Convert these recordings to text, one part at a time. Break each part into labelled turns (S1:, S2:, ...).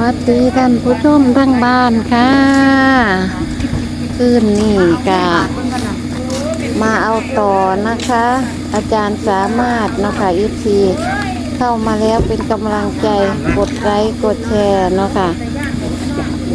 S1: วัสดีท่านผู้ชมทั้งบ้านค่ะคืนนี้กะมาเอาต่อนะคะ อาจารย์สามารถเนาะคะอีพีเข้ามาแล้วเป็นกำลังใจกดไลค์กดแชร์เนาะค่ะ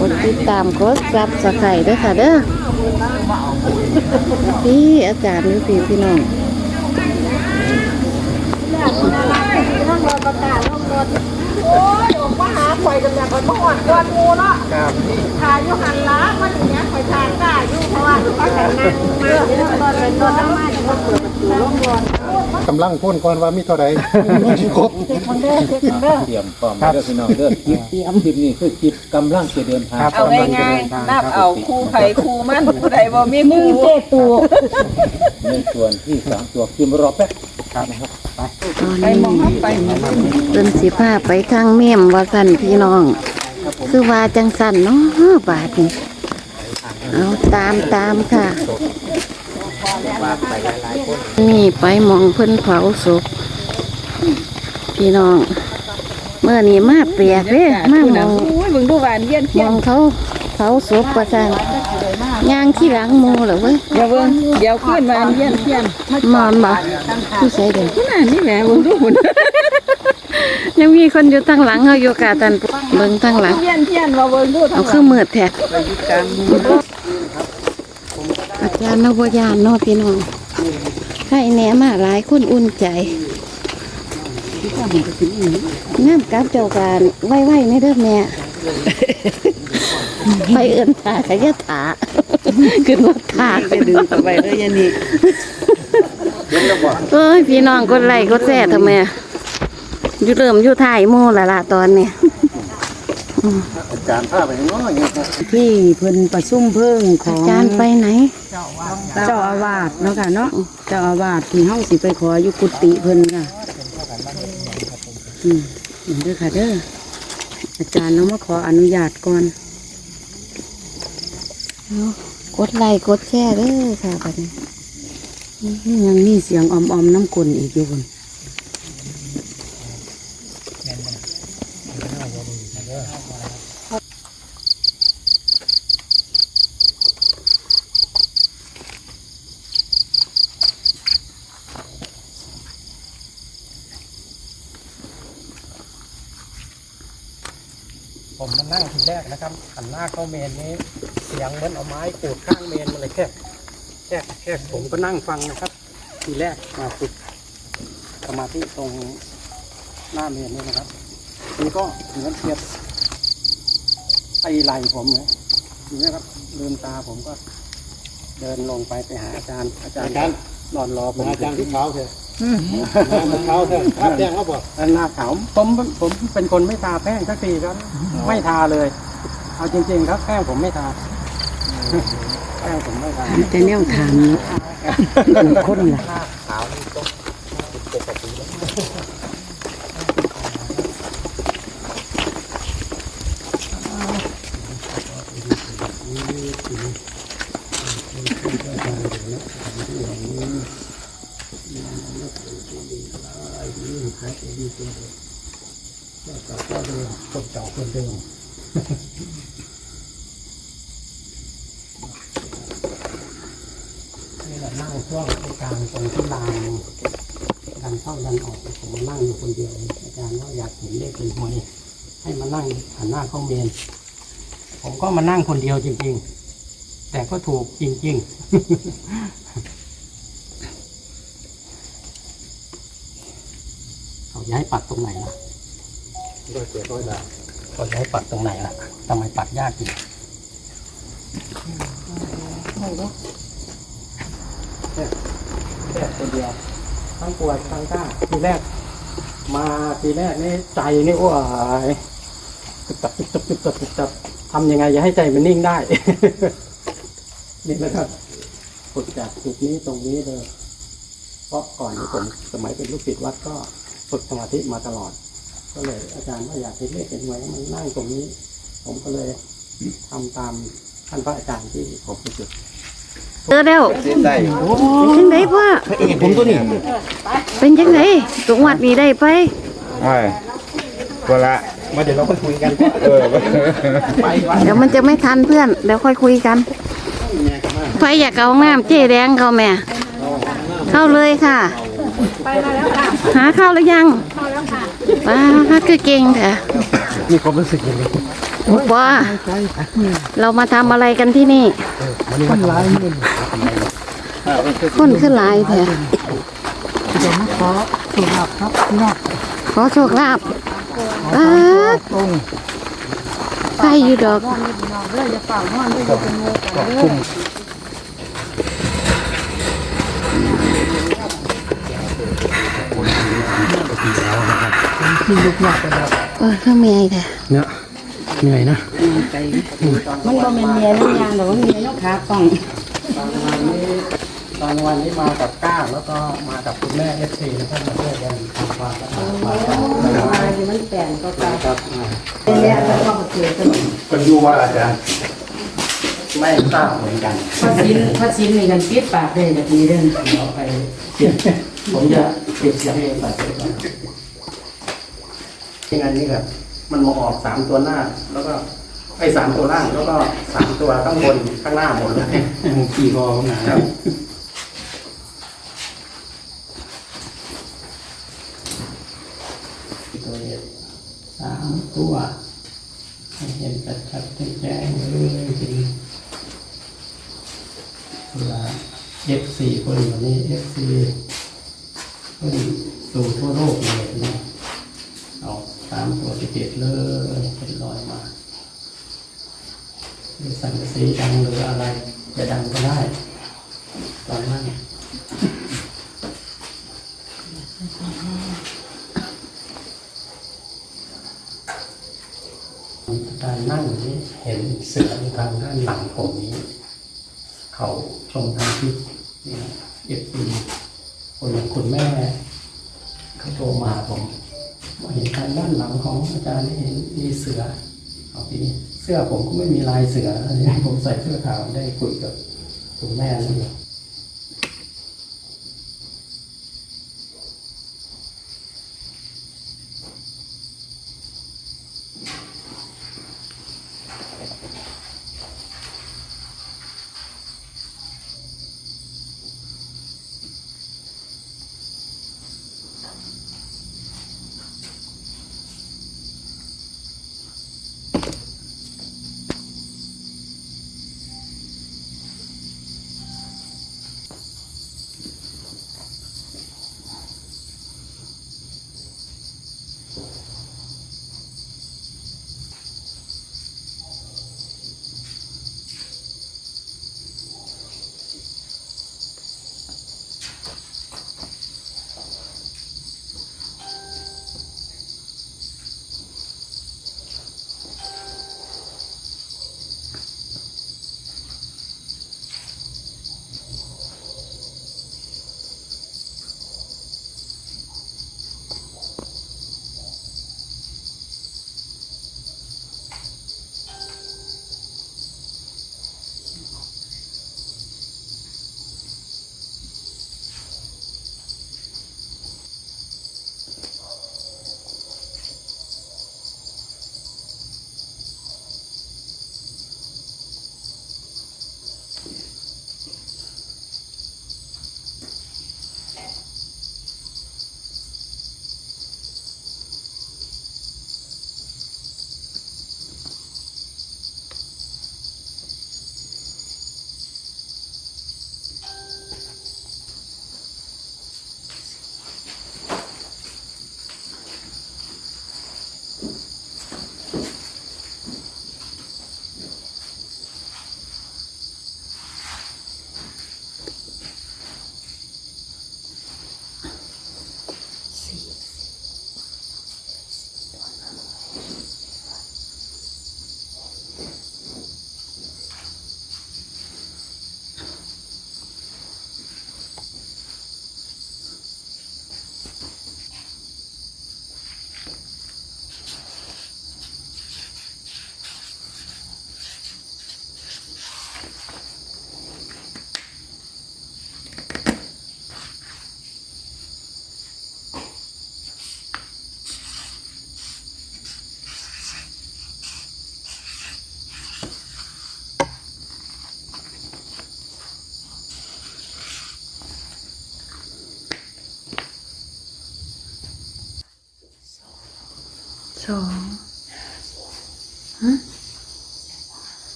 S1: กดติดตามกดซับสไครด้วยค่ะเด้อพี่อาจารย์นี่พี่พี่น้อง
S2: โอ้ยออกมาหา ข่อยกันแบบข่อยมาหอดกวนงูเนาะถ่ายอยู่หันล้ามันอย่างเงี้ยข่อยถ่ายกล้าอยู่เพราะว่าเขาแต่งงานมาเดี๋ยวตอนเป็นตอนน้ำมันจะมาเปิดประตูร่มร้อน
S3: กำลังพ่นก่อนว่ามีเท่าไหร่ครบ
S2: เด็กมันเด้อเด็กมันเด้อ
S4: เตรียมพร้อมเด้อพี่น้องเด้อคลิปคลิปนี้คือคลิปกำลังจะเดินทาง
S5: เอาง่ายๆนับเอาคู่ไผ่คู่มันผู้ใดบ่มีคู่
S2: เตะตู
S4: ในส่วนที่สามตัวพิมพ์รอแป๊บ
S1: ตอน
S5: ไป
S1: นี้
S5: มองเข้าไป
S1: เป็นสิผ้าไปทางเมี่ยมว่าสันพี่น้อง คือว่าจังสันเนาะบาทนี่เอาตามตามค่ะ นี่ไปหมองเพิ่นเผาศพพี่น้องเมื่อนี้มาเปียกเด้มาหมอง
S5: โอ้ยมึงดูหวานเย็น
S1: หม
S5: เที่ย
S1: องงเขาเผาศพประสันย่างที่หลังหมูเหรอเว้ย
S5: เดี๋ยวเบิ่งเดี๋ยวขึ้นมาเย็นเที่ยง
S1: มอนบ่ผู้ใส่เด้อ
S5: นี่น่ะนี่แหละมึงดูหุ่น
S1: ยังมีคนอยู่ทางหลังเขาอยู่กาตันเบิ่งทางหลัง
S5: เย็นเที่ยงมาเบิ่งดู
S1: เอาคือมืดแท้อาจารย์นวญาณเนาะพี่น้อง ใครแหนมาหลายคนอุ่นใจน้ำกับเจ้าการไหวๆในเด้อแม่ ไปเอื้อนถาขยะถาขึ้นรถถาไปดึงไปเลยยันนี่เอ้ยพี่น้องกดไลค์กดแซ่ทำไมอะอยู่เริ่มอยู่ถ่ายหมู่และล่ะตอนนี้
S3: อาจารย์พาไปน้อยเนี่ยครับ
S6: ที่เพิ่นประชุมเพิ่งขอ
S1: อางจารย์ไปไหน
S6: เจ้าอาวาสเนาะค่ะเนาะเจ้าอาวาสที่เฮาสิไปขออยู่กุฏิเพิ่นค่ะอืมเห็นเด้อค่ะเด้ออาจารย์เนาะมาขออนุญาตก่อน
S1: กดไลค์กดแชร์เด้อค่ะบัดนี้
S6: ยังมีเสียงออมๆน้ำกลนอีกอยู่พุ่น
S7: ผมมานั่งทีแรกนะครับ หันหน้าเข้าเมนนี้ เสียงเหมือนเอาไม้ขูดข้างเมนมาเลยแค่แค่แค่ผมก็นั่งฟังนะครับ ทีแรกมาฝึกสมาธิตรงหน้าเมนนี่นะครับนี่ก็เหมือนเทียบ ไอไหลผมเลยทีนี้ครับลืมตาผมก็ เดินลงไปไปหาอาจารย์ อาจารย์ก็นอนรอผม
S3: อาจารย์ที่เท้าเถอะมาเท้าเถอะภาพแดงว่าบอก
S7: หน้าขาวผมผมเป็นคนไม่ทาแป้งสักทีครับ ไม่ทาเลย เอาจริง ๆ ครับแป้งผมไม่ทาแป้งผมไม่ทา
S6: มีแต่แนวถามเนาะคนล่ะ
S7: คนเก่าคนเดิมนี่แหละนั่งช่วงกลางตรงที่รางดันเข้าดันออกผมมานั่งอยู่คนเดียวอาจารย์ว่าอยากเห็นเลขเป็นหวยให้มานั่งหันหน้าเข้าเมนผมก็มานั่งคนเดียวจริง ๆ แต่ก็ถูกจริง ๆ เขา ย้ายปัดตรงไหนล่ะ
S3: ร้อยเจ็ดร้อยดาว
S7: เขาย้ายปัดตรงไหนล่ะทำไมปัดยากจริงแค่คนเดียวทั้งปวดทั้งก้าทีแรก มาทีแรกนี่ใจนี่โอ้ยตึกตับตึกตับตึกตับตึกตับทำยังไงจะให้ใจมันนิ่งได้ นี่นะครับฝึกจากจุดนี้ตรงนี้เลยเพราะก่อนที่ผมสมัยเป็นลูกศิษย์วัดก็ ฝึกสมาธิมาตลอด ก็เลย อาจารย์ว่าอยากให้เลขเห็นไว้มันนั่งตรงนี้ ผมก็เลยทำตามท่านพระอาจารย์ที่ผมไปจุด
S1: เจอแล้ว
S4: ได้
S1: เป็นจังไดพ่อ
S4: ผมตัวนี้
S1: เป็นจังไดตรงวัดนี้ได้ไป
S4: ไม่
S3: เวลามาเดี๋ยวเราค่อยคุยกันเออไปก่อน
S1: เดี๋ยวมันจะไม่ทันเพื่อนเดี๋ยวค่อยคุยกันใครอยากเอาน้ำเจ๊แดงเขาแม่ เข้าเลยค่ะ
S2: ไปมาแล้วค่ะ
S1: หาเข้าหรือยัง
S2: เข้าแล้วค่ะ
S1: ว้าคือเก่งเถอะ
S3: มีความรู้สึกยังไง
S1: ว่าเรามาทำอะไรกันที่นี่
S3: คนร้ายมืน
S1: คนขึ้นหลายเถอะ
S7: จะมาขอสุภาพครับพี่น้อง
S1: ขอโชคลาภอ้า
S7: ตรง
S1: ใครอยู่ดอก
S3: คุม
S7: ที่ลุกยาก ไปแล้ว
S1: เออข้าเมียเถอะ
S3: เนี่ยเหนื่อยนะ
S6: มันบ่แม่นเมียน้ำยางหรอกว่าเมียยกขาป้อง
S7: ตอนวันนี้ตอนวันนี้มากับก้าแล้วก็มากับคุณแม่เอฟซีนะครับมาช่วยกันทำความสะอาดมาครับ
S6: มาที่มันแปลนก็ไป
S7: ครับอ่า
S6: เป็นแล้วแล้วก็เกิดเป็น
S3: คนอยู่ว่าอาจารย์
S7: ไม่ทราบเหมือนกัน
S6: พระสินพระสินนี่กันปิดปากได้ก็ดีเด้อ
S7: เดี๋ยวไปเก็บผมจะเก็บเสียงเองก่อนยัง ไงนี่แบบมันมาออกสามตัวหน้า แล้วก็ไอ้สามตัวล่างแล้วก็สามตัวข้างบนข้างหน้าหมดเลยขี่คอหนาครับตัวเอกสามตัวให้เห็นชัดชัดๆแจ้งๆเลยจริงเวลา F4 คนวันนี้ F4 คนสู่ทั่วโลกเลยนะเอาตามตัวติดเลยเป็นรอยมาหรือสังกสีดังหรืออะไรจะดังก็ได้ตอนนั้นการนั่งอยู่นี้เห็นเสือทางด้านหลังผมนี้ เขาชมทางทิศนี่นะเอฟซีคนอย่างคุณแม่ เขาโทรมาหาผมว่าเห็นทางด้านหลังข องอาจารย์นี่เห็นมีเสือเอาปีนี้เสื้อผมก็ไม่มีลายเสืออันนี้ผมใส่เสื้อขาวได้คุยกับคุณแม่นี่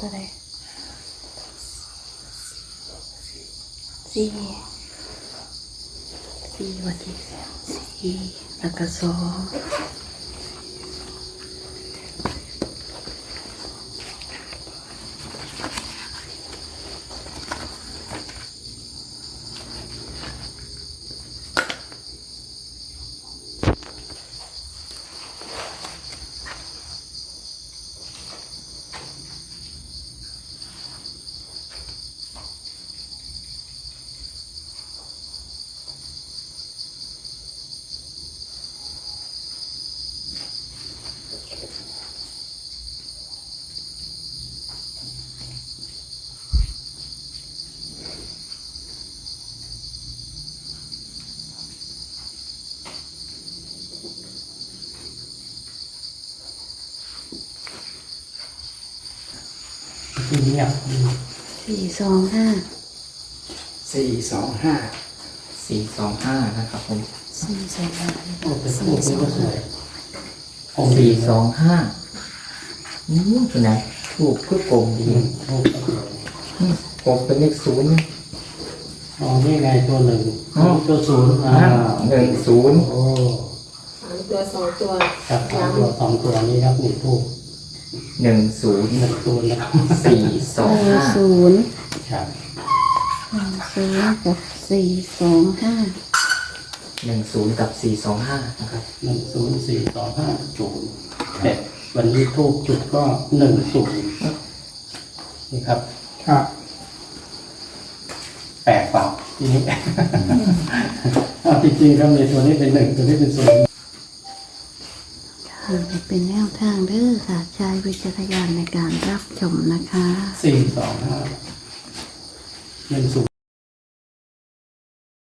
S7: นเอง
S1: ตัวแรกตั วใดสี่สี่วันที่สี่แล้วก็สองสี่สองห้า
S3: สี่สองห้า
S4: สี่สองห้านะครับผม
S1: สี่สองห้า
S7: โอ้เป็นผู้เป็นก็สวย
S4: สี่สองห้าอืมเป็นไงถูกคือกลมดี
S7: โอ้
S4: อืมกลมเป็นเลขศูนย์
S7: อ๋อนี่ไงตัวหนึ่ง
S4: อ๋อ
S7: ตัวศูนย์อ่า
S4: หนึ่งศูนย์
S7: โอ้
S2: สามตัวสองตัว
S7: ครับสามตัวสองตัวนี้ครับนี่ถูก
S4: หนึ่งศูนย์
S7: หนึ่งตัวนะครับ
S4: สี่สอง
S1: หนึ่ง
S4: ห้า
S1: ศูนย์
S7: ครับ
S1: หนึ่งศูนย์กับสี่สองห้า
S4: หนึ่งศูนย์กับสี่สองห้านะครับ
S7: หนึ่งศูนย์สี่สองห้าศูนย์แต่วันนี้ทูกจุดก็หนึ่งศูนย์นี่ครับ
S3: ครับ
S7: แปลกเปล่าทีนี้เอาจริงๆครับในตัวนี้เป็นหนึ่งตัวนี้เป็นศูนย์
S1: ค่ะเป็นแนวทางเด้อค่ะใช้วิจารณญาณในการรับชมนะคะ
S7: สี่สองห้าหนึ่งศูนย์